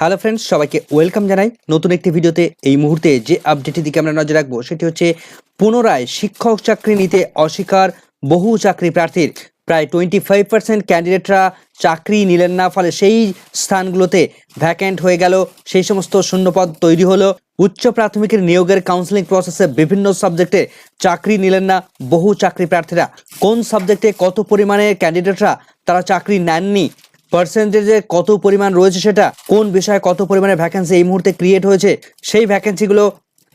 Hello friends সবাইকে welcome জানাই। নতুন একটি ভিডিওতে এই মুহূর্তে যে আপডেটের দিকে আমরা নজর রাখব, সেটি হচ্ছে পুনরায় শিক্ষক চাকরি নিতে অস্বীকার বহু চাকরি প্রার্থীর। প্রায় টোয়েন্টি ফাইভ পার্সেন্ট ক্যান্ডিডেটরা চাকরি নিলেন না, ফলে সেই স্থানগুলোতে ভ্যাকেন্ট হয়ে গেল। সেই সমস্ত শূন্যপদ তৈরি হলো। উচ্চ প্রাথমিকের নিয়োগের কাউন্সেলিং প্রসেসে বিভিন্ন সাবজেক্টে চাকরি নিলেন না বহু চাকরি প্রার্থীরা। কোন সাবজেক্টে কত পরিমাণে ক্যান্ডিডেটরা তারা চাকরি নেননি পার্সেন্টেজে কত পরিমাণ রয়েছে সেটা, কোন বিষয়ে কত পরিমাণে ভ্যাকেন্সি এই মুহূর্তে ক্রিয়েট হয়েছে, সেই ভ্যাকেন্সিগুলো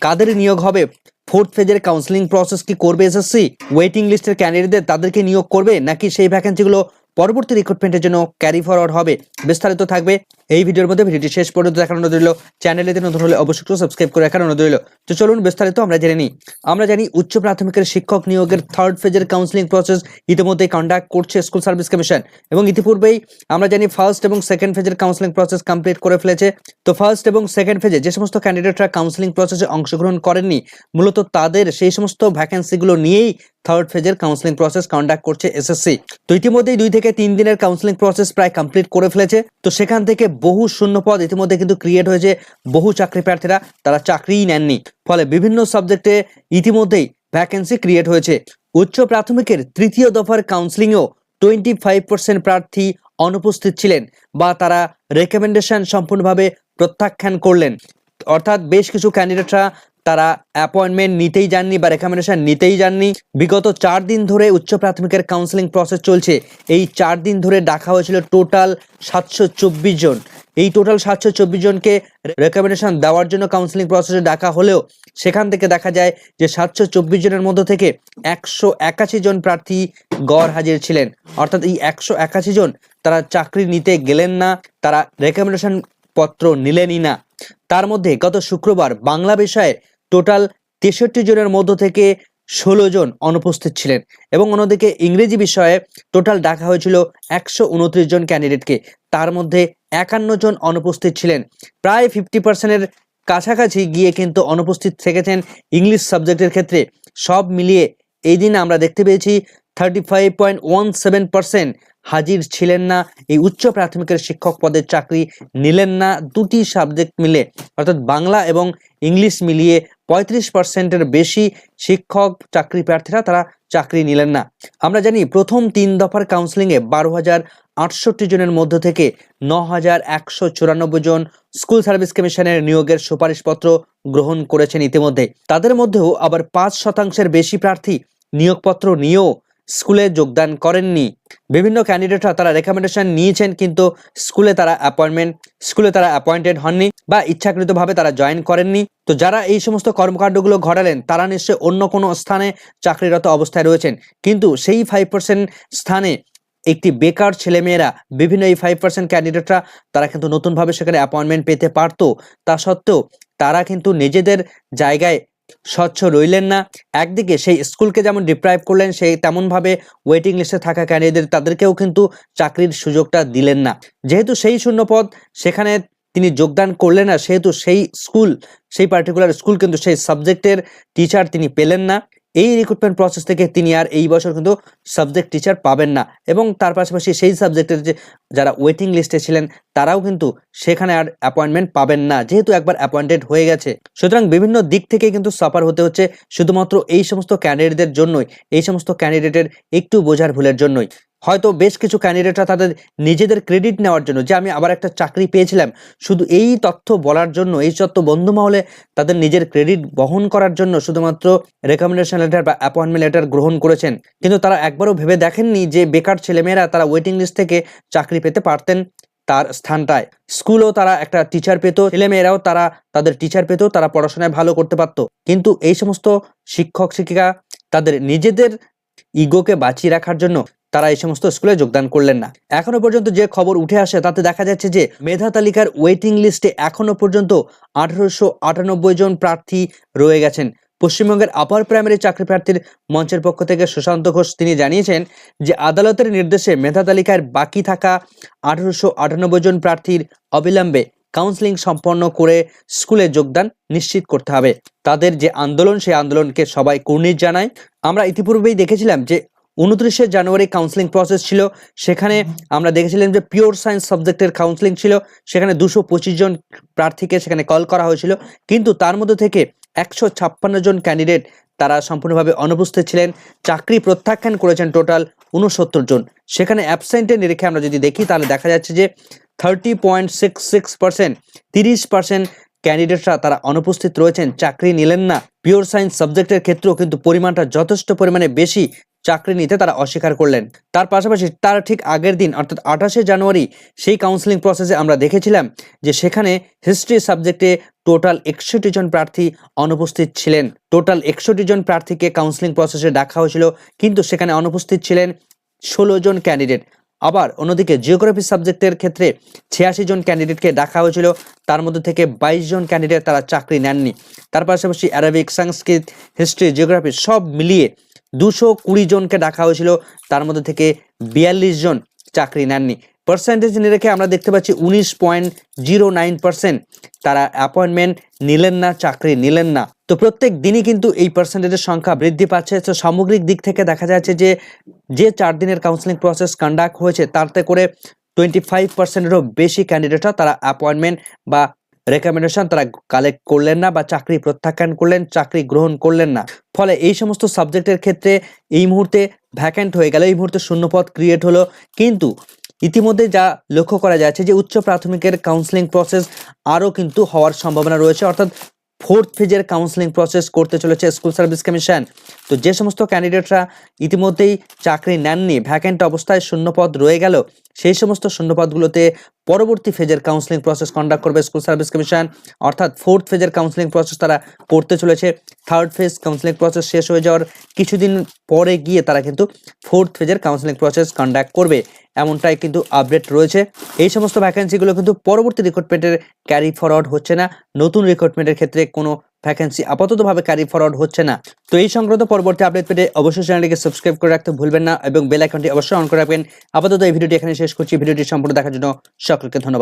কাদের নিয়োগ হবে? ফোর্থ ফেজের কাউন্সেলিং প্রসেস কি করবে এসএসসি ওয়েটিং লিস্টের ক্যান্ডিডেটদের তাদেরকে নিয়োগ করবে, নাকি সেই ভ্যাকেন্সিগুলো পরবর্তী রিক্রুটমেন্টের জন্য ক্যারি ফরওয়ার্ড হবে? বিস্তারিত থাকবে। এই ভিডিওর মধ্যে ভিডিওটি শেষ পর্যন্ত দেখানো অনুরোধ রইল। চ্যানেলেতে নতুন হলে অবশ্যই সাবস্ক্রাইব করে রাখার অনুরোধ রইল। তো চলুন বিস্তারিত আমরা জেনে নিই। আমরা জানি উচ্চ প্রাথমিকের শিক্ষক নিয়োগের থার্ড ফেজের কাউন্সিলিং প্রসেস ইতিমধ্যেই কন্ডাক্ট করছে স্কুল সার্ভিস কমিশন এবং ইতিপূর্বেই আমরা জানি ফার্স্ট এবং সেকেন্ড ফেজের কাউন্সিলিং প্রসেস কমপ্লিট করে ফেলেছে। তো ফার্স্ট এবং সেকেন্ড ফেজে যে সমস্ত ক্যান্ডিডেটরা কাউন্সিলিং প্রসেসে অংশগ্রহণ করেননি, মূলত তাদের সেই সমস্ত ভ্যাকেন্সিগুলো নিয়েই থার্ড ফেজের কাউন্সিলিং প্রসেস কন্ডাক্ট করছে এসএসসি তো ইতিমধ্যেই দুই থেকে তিন দিনের কাউন্সিলিং প্রসেস প্রায় কমপ্লিট করে ফেলেছে। তো সেখান থেকে বহু শূন্য পদ ইতিমধ্যে কিন্তু ক্রিয়েট হয়েছে। বহু চাকরি প্রার্থীরা তারা চাকরিই নেননি। ফলে বিভিন্ন সাবজেক্টে ইতিমধ্যেই ভ্যাকেন্সি ক্রিয়েট হয়েছে। উচ্চ প্রাথমিকের তৃতীয় দফার কাউন্সিলিংও টোয়েন্টি ফাইভ পার্সেন্ট প্রার্থী অনুপস্থিত ছিলেন বা তারা রেকমেন্ডেশন সম্পূর্ণভাবে প্রত্যাখ্যান করলেন। অর্থাৎ বেশ কিছু ক্যান্ডিডেটরা তারা অ্যাপয়েন্টমেন্ট নিতেই যাননি বা রেকমেন্ডেশন নিতেই যাননি। বিগত চার দিন ধরে উচ্চ প্রাথমিকের কাউন্সিলিং প্রসেস চলছে। এই চার দিন ধরে ডাকা হয়েছিল টোটাল সাতশো চব্বিশ জন। এই টোটাল সাতশো চব্বিশ জনকে রেকমেন্ডেশন দেওয়ার জন্য কাউন্সেলিং প্রসেসে ডাকা হলেও সেখান থেকে দেখা যায় যে সাতশো চব্বিশ জনের মধ্য থেকে একশো একাশি জন প্রার্থী গড় হাজির ছিলেন। অর্থাৎ এই একশো একাশি জন তারা চাকরি নিতে গেলেন না, তারা রেকমেন্ডেশন পত্র নিলেনই না। তার মধ্যে গত শুক্রবার বাংলা বিষয়ে টোটাল তেষট্টি জনের মধ্য থেকে ষোলো জন অনুপস্থিত ছিলেন এবং অন্যদিকে ইংরেজি বিষয়ে টোটাল ডাকা হয়েছিল একশো উনত্রিশ জন ক্যান্ডিডেটকে। তার মধ্যে একান্ন জন অনুপস্থিত ছিলেন। প্রায় ফিফটি পার্সেন্টের কাছাকাছি গিয়ে কিন্তু অনুপস্থিত থেকেছেন ইংলিশ সাবজেক্টের ক্ষেত্রে। সব মিলিয়ে এই দিন আমরা দেখতে পেয়েছি thirty five point one seven percent হাজির ছিলেন না, এই উচ্চ প্রাথমিকের শিক্ষক পদের চাকরি নিলেন না, দুটি সাবজেক্ট মিলে, অর্থাৎ বাংলা এবং ইংলিশ মিলিয়ে পঁয়ত্রিশ পার্সেন্টের বেশি শিক্ষক চাকরি প্রার্থীরা তারা চাকরি নিলেন না। আমরা জানি প্রথম তিন দফার কাউন্সিলিংয়ে বারো হাজার আটষট্টি জনের মধ্য থেকে ন হাজার একশো চুরানব্বই জন স্কুল সার্ভিস কমিশনের নিয়োগের সুপারিশপত্র গ্রহণ করেছেন ইতিমধ্যে। তাদের মধ্যেও আবার পাঁচ শতাংশের বেশি প্রার্থী নিয়োগপত্র নিয়েও স্কুলে যোগদান করেননি। বিভিন্ন ক্যান্ডিডেটরা তারা রেকমেন্ডেশন নিয়েছেন কিন্তু স্কুলে তারা অ্যাপয়েন্টমেন্ট স্কুলে তারা অ্যাপয়েন্টেড হননি বা ইচ্ছাকৃতভাবে তারা জয়েন করেননি। তো যারা এই সমস্ত কর্মকাণ্ডগুলো ঘটালেন, তারা নিশ্চয়ই অন্য কোনো স্থানে চাকরিরত অবস্থায় রয়েছেন। কিন্তু সেই ফাইভ পার্সেন্ট স্থানে একটি বেকার ছেলেমেয়েরা, বিভিন্ন এই ফাইভ পার্সেন্ট ক্যান্ডিডেটরা তারা কিন্তু নতুনভাবে সেখানে অ্যাপয়েন্টমেন্ট পেতে পারতো। তা সত্ত্বেও তারা কিন্তু নিজেদের জায়গায় স্বচ্ছ রইলেন না। একদিকে সেই স্কুলকে যেমন ডিপ্রাইভ করলেন, সেই তেমনভাবে ওয়েটিং লিস্টে থাকা ক্যান্ডিডেট তাদেরকেও কিন্তু চাকরির সুযোগটা দিলেন না। যেহেতু সেই শূন্যপদ, সেখানে তিনি যোগদান করলেন না, সেহেতু সেই স্কুল, সেই পার্টিকুলার স্কুল কিন্তু সেই সাবজেক্টের টিচার তিনি পেলেন না। এই রিক্রুটমেন্ট প্রসেস থেকে তিনি আর এই বছর কিন্তু সাবজেক্ট টিচার পাবেন না। এবং তার পাশাপাশি সেই সাবজেক্টের যে যারা ওয়েটিং লিস্টে ছিলেন, তারাও কিন্তু সেখানে আর অ্যাপয়েন্টমেন্ট পাবেন না, যেহেতু একবার অ্যাপয়েন্টেড হয়ে গেছে। সুতরাং বিভিন্ন দিক থেকে কিন্তু সাফার হতে হচ্ছে, শুধুমাত্র এই সমস্ত ক্যান্ডিডেটদের জন্যই, এই সমস্ত ক্যান্ডিডেটের একটু বোঝার ভুলের জন্যই। হয়তো বেশ কিছু ক্যান্ডিডেটরা তাদের নিজেদের ক্রেডিট নেওয়ার জন্য, যে আমি আবার একটা চাকরি পেয়েছিলাম, শুধু এই তথ্য বলার জন্য, এই তথ্য বন্ধু মহলে তাদের নিজের ক্রেডিট বহন করার জন্য শুধুমাত্র রেকমেন্ডেশন লেটার বা অ্যাপয়েন্টমেন্ট লেটার গ্রহণ করেছেন। কিন্তু তারা একবারও ভেবে দেখেননি যে বেকার ছেলেমেয়েরা তারা ওয়েটিং লিস্ট থেকে চাকরি পেতে পারতেন তার স্থানটায়। স্কুলও তারা একটা টিচার পেত, ছেলেমেয়েরাও তারা, তাদের টিচার পেত, তারা পড়াশোনায় ভালো করতে পারত। কিন্তু এই সমস্ত শিক্ষক শিক্ষিকা তাদের নিজেদের ইগোকে বাঁচিয়ে রাখার জন্য তারা এই সমস্ত স্কুলে যোগদান করলেন না। এখনও পর্যন্ত যে খবর উঠে আসে, তাতে দেখা যাচ্ছে যে মেধা তালিকার ওয়েটিং লিস্টে এখনও পর্যন্ত আঠারোশো আটানব্বই জন প্রার্থী রয়ে গেছেন। পশ্চিমবঙ্গের আপার প্রাইমারি চাকরি প্রার্থীর মঞ্চের পক্ষ থেকে সুশান্ত ঘোষ তিনি জানিয়েছেন যে আদালতের নির্দেশে মেধা তালিকার বাকি থাকা আঠারোশো আটানব্বই জন প্রার্থীর অবিলম্বে কাউন্সিলিং সম্পন্ন করে স্কুলে যোগদান নিশ্চিত করতে হবে। তাদের যে আন্দোলন, সেই আন্দোলনকে সবাই কুর্নিশ জানায়। আমরা ইতিপূর্বেই দেখেছিলাম যে উনত্রিশে জানুয়ারি কাউন্সিলিং প্রসেস ছিল। সেখানে আমরা দেখেছিলাম যে পিওর সায়েন্স সাবজেক্টের কাউন্সিলিং ছিল। সেখানে দুশো পঁচিশ জন প্রার্থীকে সেখানে কল করা হয়েছিল। কিন্তু তার মধ্যে থেকে একশো ছাপ্পান্ন জন ক্যান্ডিডেট তারা সম্পূর্ণভাবে অনুপস্থিত ছিলেন। চাকরি প্রত্যাখ্যান করেছেন টোটাল উনসত্তর জন। সেখানে অ্যাবসেন্টের নিরিখে আমরা যদি দেখি, তাহলে দেখা যাচ্ছে যে thirty point six six percent তিরিশ পার্সেন্ট ক্যান্ডিডেটরা তারা অনুপস্থিত রয়েছেন। চাকরি নিলেন না। পিওর সায়েন্স সাবজেক্টের ক্ষেত্রেও কিন্তু পরিমাণটা যথেষ্ট পরিমাণে বেশি। চাকরি নিতে তারা অস্বীকার করলেন। তার পাশাপাশি তার ঠিক আগের দিন, অর্থাৎ আঠাশে জানুয়ারি, সেই কাউন্সিলিং প্রসেসে আমরা দেখেছিলাম যে সেখানে হিস্ট্রি সাবজেক্টে টোটাল একষট্টি জন প্রার্থী অনুপস্থিত ছিলেন। টোটাল একষট্টি জন প্রার্থীকে কাউন্সিলিং প্রসেসে ডাকা হয়েছিল, কিন্তু সেখানে অনুপস্থিত ছিলেন ষোলো জন ক্যান্ডিডেট আবার অন্যদিকে জিওগ্রাফি সাবজেক্টের ক্ষেত্রে ছিয়াশি জন ক্যান্ডিডেটকে ডাকা হয়েছিল, তার মধ্যে থেকে বাইশ জন ক্যান্ডিডেট তারা চাকরি নেননি। তার পাশাপাশি অ্যারাবিক সংস্কৃত হিস্ট্রি জিওগ্রাফি সব মিলিয়ে দুশো কুড়ি জনকে ডাকা হয়েছিল, তার মধ্যে থেকে বিয়াল্লিশ জন চাকরি নেননি। পার্সেন্টেজ নিয়ে রেখে আমরা দেখতে পাচ্ছি উনিশ পয়েন্ট জিরো নাইন পার্সেন্ট তারা অ্যাপয়েন্টমেন্ট নিলেন না, চাকরি নিলেন না। তো প্রত্যেক দিনই কিন্তু এই পার্সেন্টেজের সংখ্যা বৃদ্ধি পাচ্ছে। তো সামগ্রিক দিক থেকে দেখা যাচ্ছে যে যে চার দিনের কাউন্সিলিং প্রসেস কন্ডাক্ট হয়েছে, তাতে করে টোয়েন্টি ফাইভ পার্সেন্টেরও বেশি ক্যান্ডিডেটরা তারা অ্যাপয়েন্টমেন্ট বা রেকমেন্ডেশন তারা কালেক্ট করলেন না বা চাকরি প্রত্যাখ্যান করলেন, চাকরি গ্রহণ করলেন না। ফলে এই সমস্ত সাবজেক্টের ক্ষেত্রে এই মুহূর্তে ভ্যাকেন্ট হয়ে গেল, এই মুহূর্তে শূন্যপদ ক্রিয়েট হলো। কিন্তু ইতিমধ্যে যা লক্ষ্য করা যাচ্ছে যে উচ্চ প্রাথমিকের কাউন্সেলিং প্রসেস আরও কিন্তু হওয়ার সম্ভাবনা রয়েছে। অর্থাৎ ফোর্থ ফেজের কাউন্সেলিং প্রসেস করতে চলেছে স্কুল সার্ভিস কমিশন তো যে সমস্ত ক্যান্ডিডেটরা ইতিমধ্যেই চাকরি নেননি ভ্যাকেন্ট অবস্থায় শূন্যপদ রয়ে গেল সেই সমস্ত শূন্যপদগুলোতে পরবর্তী ফেজের কাউন্সিলিং প্রসেস কন্ডাক্ট করবে স্কুল সার্ভিস কমিশন অর্থাৎ ফোর্থ ফেজের কাউন্সিলিং প্রসেস তারা করতে চলেছে। থার্ড ফেজ কাউন্সিলিং প্রসেস শেষ হয়ে যাওয়ার কিছুদিন পরে গিয়ে তারা কিন্তু ফোর্থ ফেজের কাউন্সিলিং প্রসেস কন্ডাক্ট করবে। এমনটাই কিন্তু আপডেট রয়েছে। এই সমস্ত ভ্যাকেন্সিগুলো কিন্তু পরবর্তী রিক্রুটমেন্টের ক্যারি ফরওয়ার্ড হচ্ছে না। নতুন রিক্রুটমেন্টের ক্ষেত্রে কোনো ভ্যাকেন্সি আপাততভাবে কারি ফরওয়ার্ড হচ্ছে না। তো এই সংক্রান্ত পরবর্তী আপডেট পেতে অবশ্যই চ্যানেলটিকে সাবস্ক্রাইব করে রাখতে ভুলবেন না এবং বেল আইকনটি অবশ্যই অন করে রাখবেন। আপাতত এই ভিডিওটি এখানে শেষ করছি। ভিডিওটি সম্পূর্ণ দেখার জন্য সকলকে ধন্যবাদ।